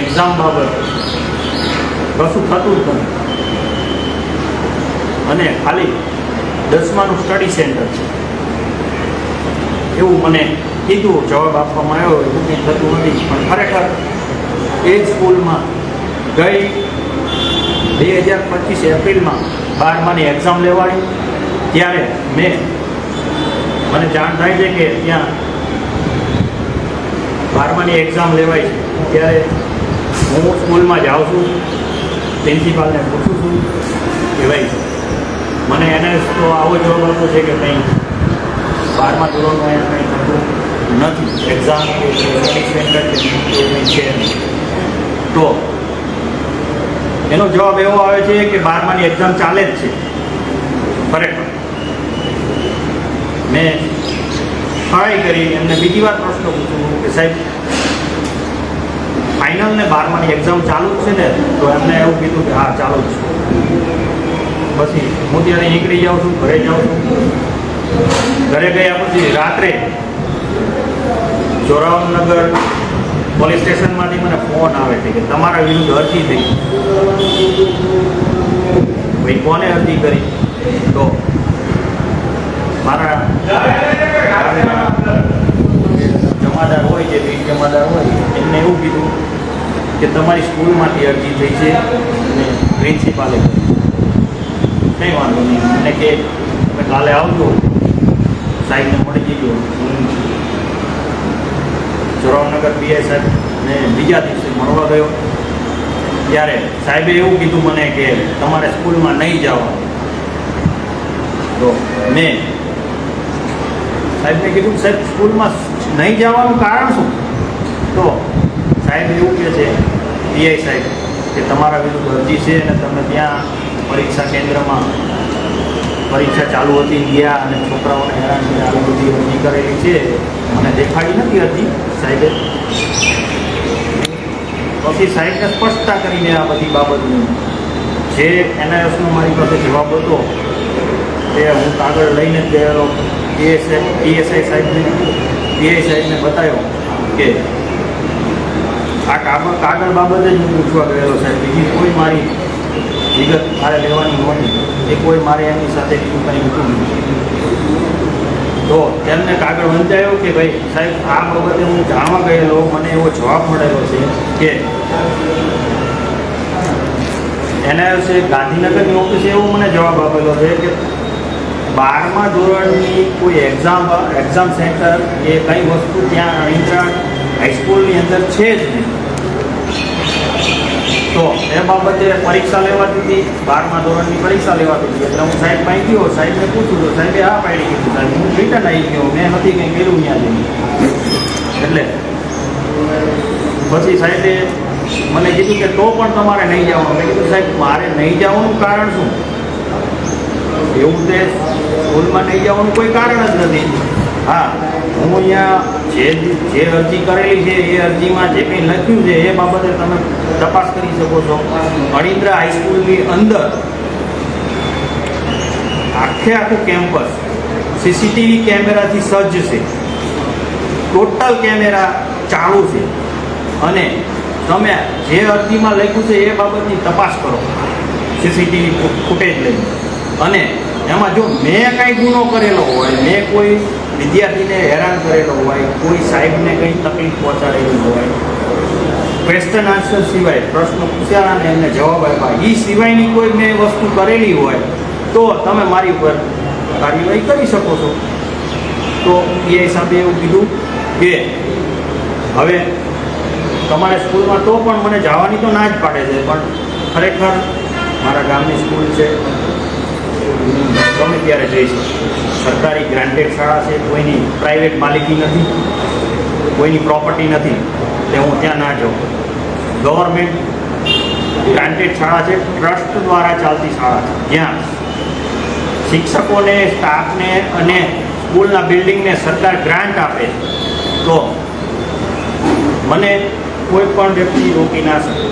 Exam બાબત કશું થતું જ નથી. અને ખાલી દસમાનું સ્ટડી સેન્ટર છે. એવું મને કીધું, જવાબ આપવામાં આવ્યો, એવું કંઈ થતું નથી. પણ ખરેખર એ જ સ્કૂલમાં ગઈ બે હજાર પચીસ એપ્રિલમાં બારમાની એક્ઝામ લેવાડી ત્યારે મેં મને જાણ થાય છે કે ત્યાં બારમાની એક્ઝામ લેવાય છે. ત્યારે હું સ્કૂલમાં જાઉં છું, પ્રિન્સિપાલને પૂછું છું કે ભાઈ, મને એને તો આવો જવાબ આપવો છે કે કંઈ બારમા ધોરણમાં અહીંયા કંઈ થતું નથી એક્ઝામ કે કંઈ છે તો એનો જવાબ એવો આવે છે કે બારમાની એક્ઝામ ચાલે જ છે. ખરેખર મેં ટ્રાય કરી, એમને બીજી વાર પ્રશ્ન પૂછું કે સાહેબ ફાઇનલ ને બારમાની એક્ઝામ ચાલુ જ છે ને, તો એમને એવું કીધું કે હા, ચાલુ જ છે. પછી હું ત્યારે નીકળી જાઉં છું, ઘરે જાઉં છું. ઘરે ગયા પછી રાત્રે જોરાવનગર પોલીસ સ્ટેશનમાંથી મને ફોન આવે છે કે તમારા વિરુદ્ધ અરજી થઈ. ભાઈ, કોને અરજી કરી? તો મારા જમાદાર હોય જે વીર જમાદાર હોય, એમને એવું કીધું કે તમારી સ્કૂલમાંથી અરજી થઈ છે અને પ્રિન્સિપાલે કંઈ વાંધો નહીં. મને કે, તમે કાલે આવજો. સાહેબને મળી જજો. જોરાવનગર પીઆઈ સાહેબ ને બીજા દિવસે મળવા ગયો. ત્યારે સાહેબે એવું કીધું મને કે, તમારે સ્કૂલમાં નહીં જવાનું તો મેં સાહેબને કીધું, સાહેબ, સ્કૂલમાં નહીં જવાનું કારણ શું? તો સાહેબ એવું કહે છે પીઆઈ સાહેબ, કે તમારા વિરુદ્ધ અરજી છે અને તમે ત્યાં પરીક્ષા કેન્દ્રમાં પરીક્ષા ચાલુ હતી ગયા અને છોકરાઓને હેરાન કરી આવી બધી અરજી કરેલી છે. અને દેખાડી નથી અરજી, સાહેબે. પછી સાહેબને સ્પષ્ટતા કરીને આ બધી બાબતની જે એનઆઈએસનો મારી પાસે જવાબ હતો, તે હું કાગળ લઈને જ ગયેલો. પીએસઆઈ પીએસઆઈ સાહેબને પીઆઈ સાહેબને બતાવ્યો કે આ કાગળ કાગળ બાબતે જ હું પૂછવા ગયેલો સાહેબ, બીજી કોઈ મારી વિગત મારે લેવાની નહોતી. એ કોઈ મારે એમની સાથે બીજું કંઈ હતું તો તેમને કાગળ વંચાયો કે ભાઈ, સાહેબ, આ બાબતે હું જાણવા ગયેલો, મને એવો જવાબ મળેલો છે કે એનઆઈએસે ગાંધીનગરની ઓફિસે એવો મને જવાબ આપેલો છે કે બારમા ધોરણની કોઈ એક્ઝામ એક્ઝામ સેન્ટર એ કઈ વસ્તુ ત્યાં અણીચણ હાઈસ્કૂલની અંદર છે જ નહીં. તો એ બાબતે પરીક્ષા લેવાતી હતી બારમા ધોરણની પરીક્ષા લેવાતી હતી એટલે હું સાહેબ પાસે ગયો, સાહેબને પૂછું તો સાહેબે હા પાડી કીધું સાહેબ, હું રિટર્ન આવી ગયો, મેં નથી કંઈ કર્યું ત્યાં જઈને એટલે પછી સાહેબે મને કીધું કે તો પણ તમારે નહીં જવાનું. મેં કીધું, સાહેબ, મારે નહીં જવાનું કારણ શું? એવું તે સ્કૂલમાં નહીં જવાનું કોઈ કારણ જ નથી. હા, હું અહીંયા જે જે અરજી કરેલી છે, એ અરજીમાં જે કંઈ લખ્યું છે, એ બાબતે તમે તપાસ કરી શકો છો. અણિન્દ્રા હાઈસ્કૂલની અંદર આખે આખું કેમ્પસ સીસીટીવી કેમેરાથી સજ્જ છે. ટોટલ કેમેરા ચાલુ છે. અને તમે જે અરજીમાં લખ્યું છે, એ બાબતની તપાસ કરો. સીસીટીવી ફૂટેજ લઈને. અને એમાં જો મેં કાંઈ ગુનો કરેલો હોય, મેં કોઈ વિદ્યાર્થીને હેરાન કરેલો હોય, કોઈ સાહેબને કંઈ તકલીફ પહોંચાડેલી હોય ક્વેશ્ચન આન્સર સિવાય પ્રશ્ન પૂછ્યા અને એમને જવાબ આપ્યા એ સિવાયની કોઈ મેં વસ્તુ કરેલી હોય, તો તમે મારી ઉપર કાર્યવાહી કરી શકો છો. તો એ હિસાબે એવું કીધું કે, હવે તમારે સ્કૂલમાં તો પણ મને જવાની તો ના જ પાડે છે, પણ ખરેખર મારા ગામની સ્કૂલ છે ગમે ત્યારે જઈશ સરકારી ગ્રાન્ટેડ શાળા છે, કોઈની પ્રાઇવેટ માલિકી નથી, કોઈની પ્રોપર્ટી નથી, તે હું ત્યાં ના જાઉં. ગવર્મેન્ટ ગ્રાન્ટેડ શાળા છે ટ્રસ્ટ દ્વારા ચાલતી શાળા છે. જ્યાં શિક્ષકોને સ્ટાફને અને સ્કૂલના બિલ્ડિંગને સરકાર ગ્રાન્ટ આપે, તો મને કોઈ પણ વ્યક્તિ રોકી ના શકે.